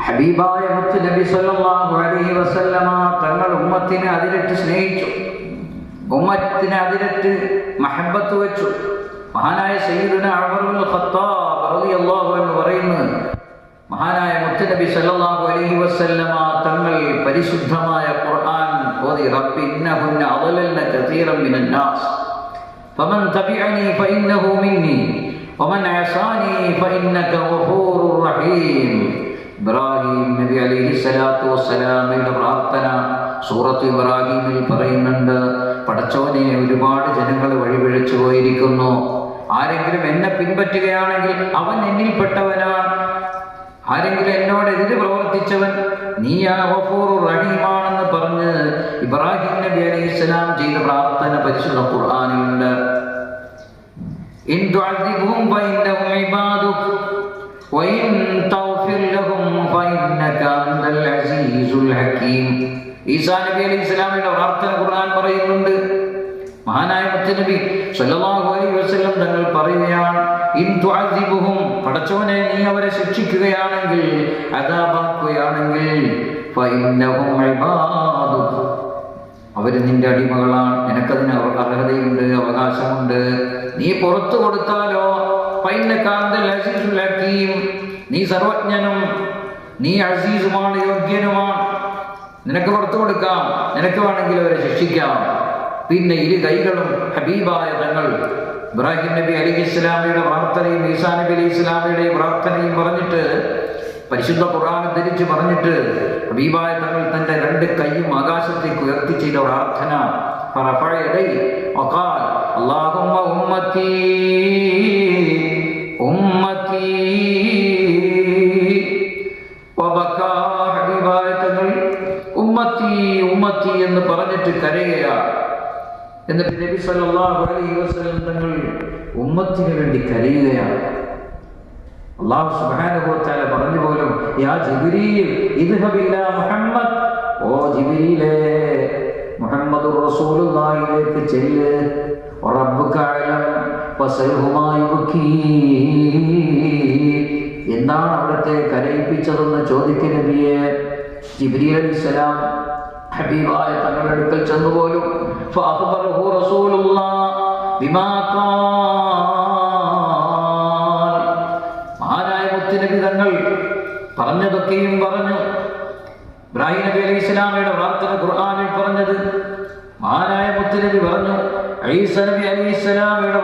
ഹബീബായ മുത്തു നബി സല്ലല്ലാഹു അലൈഹി വസല്ലമ തങ്ങൾ ഉമ്മത്തിനെ അതിരറ്റ് സ്നേഹിച്ചു ഉമ്മത്തിനെ അതിരറ്റ് മഹബത്ത് വെച്ചു മഹാനായ സയ്യിദുന അഹ്മദുൽ ഖത്താബ് റളിയല്ലാഹു എന്ന് പറയുന്നു മഹാനായ മുത്തു നബി സല്ലല്ലാഹു അലൈഹി വസല്ലമ തങ്ങൾ പരിശുദ്ധമായ ഖുർആൻ ഓതി റബ്ബി ഇന്നഹുന്ന അദലൽന കസീറൻ മിനൻ നാസ് ഫമൻ തബിഅനി ഫഇന്നഹു മിന്നി വമൻ അസാനി ഫഇന്നക ഗഫൂറുർ റഹീം ഇബ്രാഹിം വസ്സലാമയുടെ പ്രാർത്ഥന സൂറത്ത് ഇബ്രാഹിമിൽ പറയുന്നുണ്ട്. പടച്ചോനെ ഒരുപാട് ജനങ്ങൾ വഴിപിഴച്ചു പോയിരിക്കുന്നു. ആരെങ്കിലും എന്നെ പിൻപറ്റുകയാണെങ്കിൽ അവൻ എന്നിൽപ്പെട്ടവനാണ് ആരെങ്കിലും എന്നോട് എതിര് പ്രവർത്തിച്ചവൻ നീ ആ റഹീമാണെന്ന് പറഞ്ഞ് ഇബ്രാഹിം നബി അലൈഹി ഇസ്ലാം ചെയ്ത പ്രാർത്ഥന പരിശുദ്ധ ഖുർആാനുണ്ട് ഈസാ നബി അലൈഹി സ്വലാമിന്റെ പ്രാർത്ഥന ഖുർആൻ പറയുന്നുണ്ട്. മഹാനായ മുത്തനബി സല്ലല്ലാഹു അലൈഹി വസല്ലം തങ്ങൾ പറയുകയാണ് ഇൻ തുഅദ്ദിബുഹും പടച്ചവനെ നീ അവരെ ശിക്ഷിക്കുകയാണെങ്കിൽ അദാബാക്കുകയാണെങ്കിൽ ഫഇന്നഹും ഇബാദുക അവർ നിന്റെ അടിമകളാണ്. നിനക്കതിന് അർ- അർഹതയുണ്ട് അവകാശമുണ്ട്. നീ പുറത്തു കൊടുത്താലോ? നീ സർവജ്ഞനും നീ അസീസുമാണ് യോഗ്യനുമാണ്. നിനക്ക് പുറത്തു കൊടുക്കാം. നിനക്ക് വേണമെങ്കിൽ അവരെ ശിക്ഷിക്കാം. പിന്നെ ഇരു കൈകളും ഹബീബായ തങ്ങൾ ഇബ്രാഹിം നബി അലി ഇസ്ലാമിയുടെ പ്രാർത്ഥനയും ഈസാ നബി അലി ഇസ്ലാമിയുടെ പ്രാർത്ഥനയും പറഞ്ഞിട്ട് പരിശുദ്ധ ഖുറാനെ തിരിച്ച് പറഞ്ഞിട്ട് ഹബീബായ തങ്ങൾ തന്റെ രണ്ട് കൈയും ആകാശത്തേക്ക് ഉയർത്തി ചെയ്ത പ്രാർത്ഥന. പഴയ അള്ളാഹുമ്മ ഉമ്മത്തീ എന്ന് പറഞ്ഞിട്ട് കരയുകയാണ് എന്നിട്ട് നബി സല്ലല്ലാഹു അലൈഹി വസല്ലം തങ്ങൾ ഉമ്മത്തിന് വേണ്ടി കരയുകയാണ് അള്ളാഹു സുബ്ഹാനഹു വതആല പറഞ്ഞു പോലും യാ ജിബ്രീൽ ഇദ്ഹബ് ഇലാ മുഹമ്മദ്. ഓ ജിബ്രീലേ മുഹമ്മദുർ റസൂലുള്ളാഹിയിലേക്ക് ചെല്ല്. റബ്ബുക അലം ഫസൽഹുമായി ബുക്കി എന്താണ് അവിടുത്തെ കരയിപ്പിച്ചതെന്ന് ചോദിക്കുന്ന നബിയെ. ജിബ്രീൽ അലൈഹിസ്സലാം ഹബീബായ തങ്ങളുടെ അടുക്കൽ ചെന്നുപോലും. മഹാനായ മുത്തുനബി തങ്ങൾ പറഞ്ഞതൊക്കെയും പറഞ്ഞു ഇബ്രാഹിം നബി അലൈഹി ഇസ്ലാമയുടെ പ്രാർത്ഥന ഖുർആനിൽ പറഞ്ഞത് മഹാനായ മുത്തുനബി പറഞ്ഞു ഐസ നബി അലൈഹി ഇസ്ലാമയുടെ